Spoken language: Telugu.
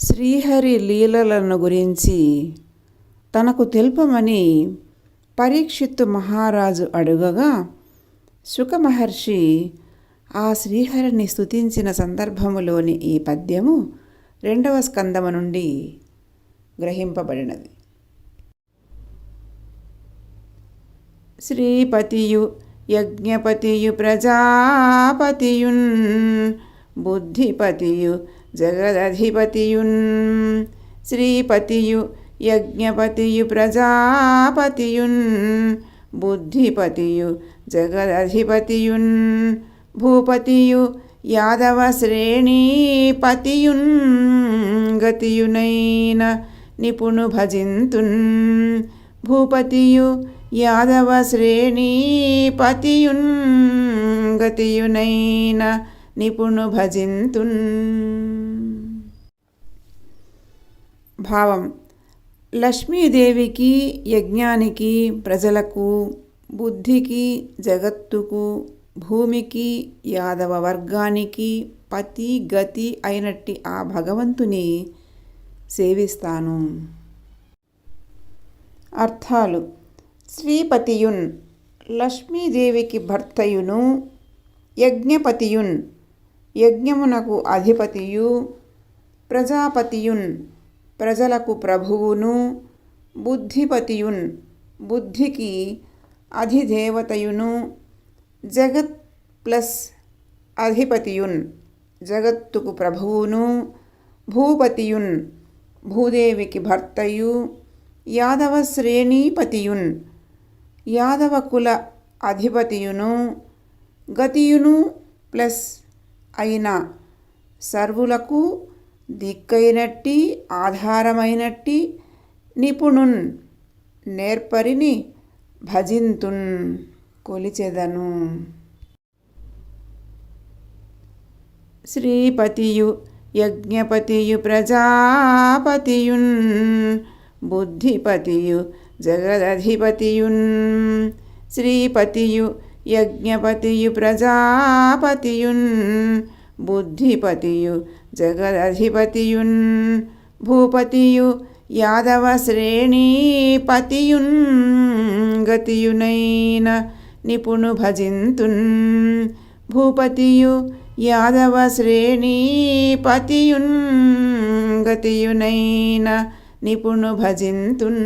శ్రీహరి లీలలను గురించి తనకు తెలుపమని పరీక్షిత్తు మహారాజు అడుగగా శుకమహర్షి ఆ శ్రీహరిని స్తుతించిన సందర్భములోని ఈ పద్యము రెండవ స్కందము నుండి గ్రహింపబడినది. శ్రీపతియు యజ్ఞపతియు ప్రజాపతియున్ బుద్ధిపతియు జగదధిపతియున్ శ్రీపతియు యజ్ఞపతియు ప్రజాపతియున్ బుద్ధిపతియు జగదధిపతియున్ భూపతియు యాదవ శ్రేణీపతియున్ గతియునైన నిపుణు భజింతున్ భూపతియు యాదవ శ్రేణీపతియున్ గతియునైన నిపుణు భజింతున్. భావం. లక్ష్మీదేవికి యజ్ఞానికి ప్రజలకు బుద్ధికి జగత్తుకు భూమికి యాదవ వర్గానికి పతి గతి అయినట్టి ఆ భగవంతుని సేవిస్తాను. అర్థాలు. శ్రీపతియున్ లక్ష్మీదేవికి భర్తయును యజ్ఞపతియున్ యజ్ఞమునకు అధిపతియు ప్రజాపతియున్ ప్రజలకు ప్రభువును బుద్ధిపతియున్ బుద్ధికి అధిదేవతయును జగత్ ప్లస్ అధిపతియున్ జగత్తుకు ప్రభువును భూపతియున్ భూదేవికి భర్తయు యాదవ శ్రేణీపతియున్ యాదవ కుల అధిపతియును గతియును ప్లస్ అయిన సర్వులకు దిక్కైనట్టి ఆధారమైనట్టి నిపుణున్ నేర్పరిని భజింతున్ కొలిచెదను. శ్రీపతియు యజ్ఞపతియు ప్రజాపతియున్ బుద్ధిపతియు జగదధిపతియున్ శ్రీపతియు యజ్ఞపతియు ప్రజాపతియున్ బుద్ధిపతియు జగదధిపతియున్ భూపతియు యాదవ శ్రేణీపతియున్ గతియునైన నిపుణు భజింతున్ భూపతియు యాదవ శ్రేణీపతియున్ గతియునైన నిపుణు భజింతున్.